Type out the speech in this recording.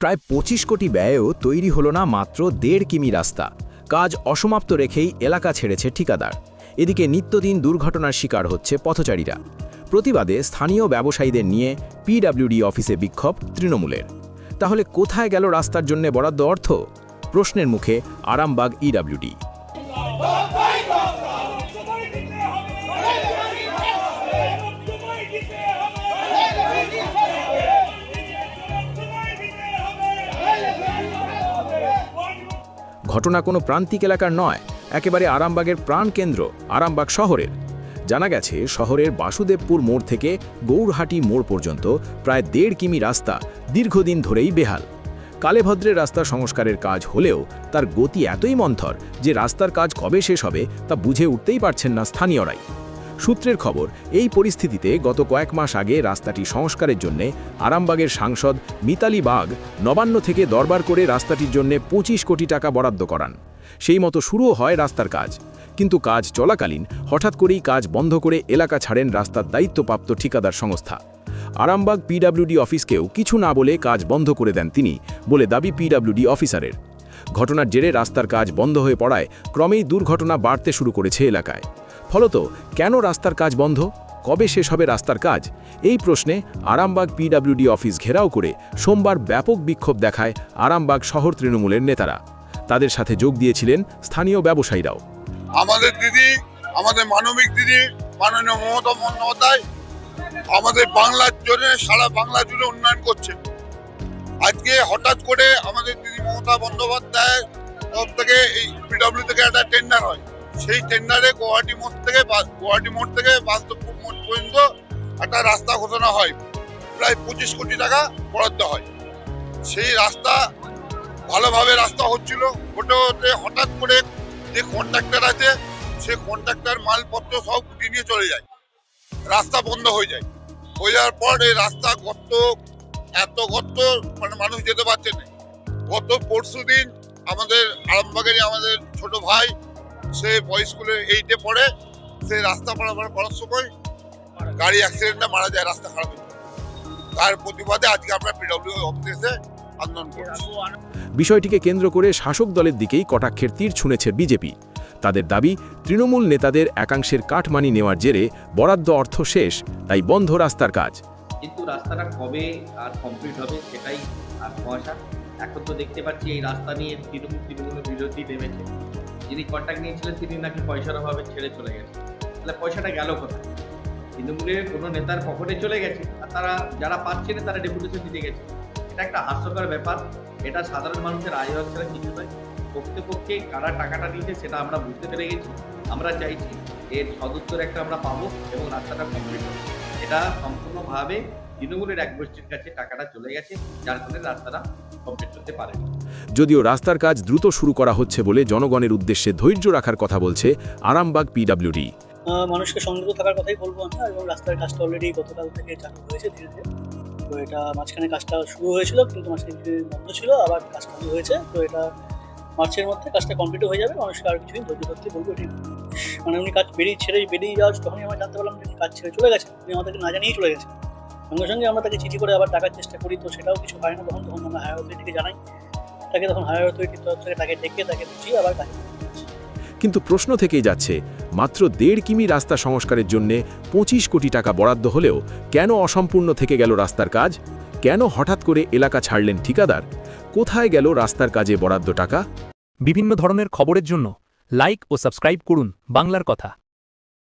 প্রায় পঁচিশ কোটি ব্যয়েও তৈরি হলো না মাত্র দেড় কিমি রাস্তা। কাজ অসমাপ্ত রেখেই এলাকা ছেড়েছে ঠিকাদার। এদিকে নিত্যদিন দুর্ঘটনার শিকার হচ্ছে পথচারীরা। প্রতিবাদে স্থানীয় ব্যবসায়ীদের নিয়ে পিডাব্লিউডি অফিসে বিক্ষোভ তৃণমূলের। তাহলে কোথায় গেল রাস্তার জন্য বরাদ্দ অর্থ? প্রশ্নের মুখে আরামবাগ ইডব্লিউডি। ঘটনা কোনো প্রান্তিক এলাকার নয়, একেবারে আরামবাগের প্রাণকেন্দ্র আরামবাগ শহরের। জানা গেছে, শহরের বাসুদেবপুর মোড় থেকে গৌরহাটি মোড় পর্যন্ত প্রায় দেড় কিমি রাস্তা দীর্ঘদিন ধরেই বেহাল। কালেভদ্রের রাস্তা সংস্কারের কাজ হলেও তার গতি এতই মন্থর যে রাস্তার কাজ কবে শেষ হবে তা বুঝে উঠতেই পারছেন না স্থানীয়রাই। সূত্রের খবর, এই পরিস্থিতিতে গত কয়েক মাস আগে রাস্তাটি সংস্কারের জন্য আরামবাগের সাংসদ মিতালি বাগ নবান্ন থেকে দরবার করে রাস্তাটির জন্য পঁচিশ কোটি টাকা বরাদ্দ করান। সেই মতো শুরুও হয় রাস্তার কাজ। কিন্তু কাজ চলাকালীন হঠাৎ করেই কাজ বন্ধ করে এলাকা ছাড়েন রাস্তার দায়িত্বপ্রাপ্ত ঠিকাদার সংস্থা। আরামবাগ পিডব্লিউডি অফিসকেও কিছু না বলে কাজ বন্ধ করে দেন তিনি বলে দাবি পিডাব্লিউডি অফিসারের। ঘটনার জেরে রাস্তার কাজ বন্ধ হয়ে পড়ায় ক্রমেই দুর্ঘটনা বাড়তে শুরু করেছে এলাকায়। ফলত কেন রাস্তার কাজ বন্ধ? কবে শেষ হবে রাস্তার কাজ? এই প্রশ্নে আরামবাগ পিডব্লিউডি অফিস ঘেরাও করে সোমবার ব্যাপক বিক্ষোভ দেখায় আরামবাগ শহর তৃণমূলের নেতারা। তাদের সাথে যোগ দিয়েছিলেন স্থানীয় ব্যবসায়ীরাও। আমাদের দিদি, আমাদের মানবিক দিদি, মাননীয় মমতা বন্দ্যোপাধ্যায়, আমাদের বাংলার জন্য সারা বাংলা জুড়ে উন্নয়ন করছে। আজকে হঠাৎ করে আমাদের দিদি মমতা বন্দ্যোপাধ্যায়ের তরফ থেকে এই পিডব্লিউ থেকে একটা টেন্ডার হয়। সেই টেন্ডারে গুয়াহাটি মোড় থেকে গুয়াহাটি মোড় থেকে বাস্তবপুর মোড় পর্যন্ত একটা রাস্তা ঘোষণা হয়। প্রায় পঁচিশ কোটি টাকা বরাদ্দ হয়। সেই রাস্তা ভালোভাবে রাস্তা হচ্ছিল। হতে হতে হঠাৎ করে যে কন্ট্রাক্টর আছে, সে কন্ট্রাক্টর মালপত্র সব উঠিয়ে নিয়ে চলে যায়। রাস্তা বন্ধ হয়ে যায়। হয়ে যাওয়ার পর এই রাস্তা গর্ত, এত গর্ত মানে মানুষ যেতে পারছে না। গত পরশু দিন আমাদের আরামবাগেরই আমাদের ছোট ভাই সে বয় স্কুলে এইটে পড়ে সে রাস্তা পারাপার করার সময় গাড়ি অ্যাক্সিডেন্টে মারা যায় রাস্তা খারাপ হয়ে। তার প্রতিবাদে আজকে আমরা পিডব্লিউ অফিসে এসে আন্দোলন করছি। বিষয়টিকে কেন্দ্র করে শাসক দলের দিকেই কটাক্ষের তীর ছুঁড়েছে বিজেপি। তাদের দাবি তৃণমূল নেতাদের একাংশের কাঠমানি নেওয়ার জেরে বরাদ্দ অর্থ শেষ তাই বন্ধ রাস্তার কাজ। কিন্তু রাস্তাটা কবে আর কমপ্লিট হবে সেটাই আর কুয়াশা। এখন তো দেখতে পাচ্ছি এই রাস্তা নিয়ে তৃণমূল তৃণমূলের বিরোধী নেমেছে। যিনি কন্ট্যাক্ট নিয়েছিলেন, তিনি নাকি পয়সার অভাবে ছেড়ে চলে গেছে তাহলে পয়সাটা গেল কোথায়? তৃণমূলের কোনো নেতার পকেটে চলে গেছে, আর তারা যারা পাচ্ছে না, তারা ডেপুটেশন দিতে গেছে। এটা একটা হাস্যকর ব্যাপার। এটা সাধারণ মানুষের আয় হচ্ছে না কিছু নয়। প্রকৃতপক্ষে কারা টাকাটা নিয়েছে, সেটা আমরা বুঝতে পেরে গেছি। আমরা চাইছি এর সদুত্তর একটা আমরা পাবো এবং রাস্তাটা কমপ্লিট হবে। এটা সম্পূর্ণভাবে তৃণমূলের এক গোষ্ঠীর কাছে টাকাটা চলে গেছে, যার ফলে রাস্তাটা কমপ্লিট করতে পারেনি যদিও রাস্তার কাজ দ্রুত শুরু করা হচ্ছে বলে জনগণের উদ্দেশ্যে ধৈর্য রাখার কথা বলছে আরামবাগ পিডব্লিউডি। মানুষকে সংযত থাকার কথাই বলব আমরা এবং রাস্তার কাজটা অলরেডি গতকাল থেকে চালু হয়েছে ধীরে ধীরে। তো এটা মাঝখানে কাজটা শুরু হয়েছিল কিন্তু মাঝখানে বন্ধ ছিল আবার কাজ চালু হয়েছে। তো এটা মার্চের মধ্যে কাজটা কমপ্লিট হয়ে যাবে মানুষকে আর কিছুদিন ধৈর্য ধরতে বলব এটি মানে উনি কাজ বেরিয়ে ছেড়ে বেরিয়ে যাওয়ার তখনই আমরা জানতে পারলাম যে কাজ ছেড়ে চলে গেছে উনি আমাদেরকে না জানিয়েই চলে গেছে সঙ্গে সঙ্গে আমরা তাকে চিঠি করে আবার টাকার চেষ্টা করি তো সেটাও কিছু হয় না। তখন তখন আমরা হায়ার অথরিটিকে জানাই। তাকে তখন হায়ার অথরিটির তরফ থেকে তাকে ডেকে তাকে বুঝিয়ে আবার কাজ কিন্তু প্রশ্ন থেকেই যাচ্ছে মাত্র দেড় কিমি রাস্তা সংস্কারের জন্য পঁচিশ কোটি টাকা বরাদ্দ হলেও কেন অসম্পূর্ণ থেকে গেল রাস্তার কাজ? কেন হঠাৎ করে এলাকা ছাড়লেন ঠিকাদার? কোথায় গেল রাস্তার কাজে বরাদ্দ টাকা? বিভিন্ন ধরনের খবরের জন্য লাইক ও সাবস্ক্রাইব করুন বাংলার কথা।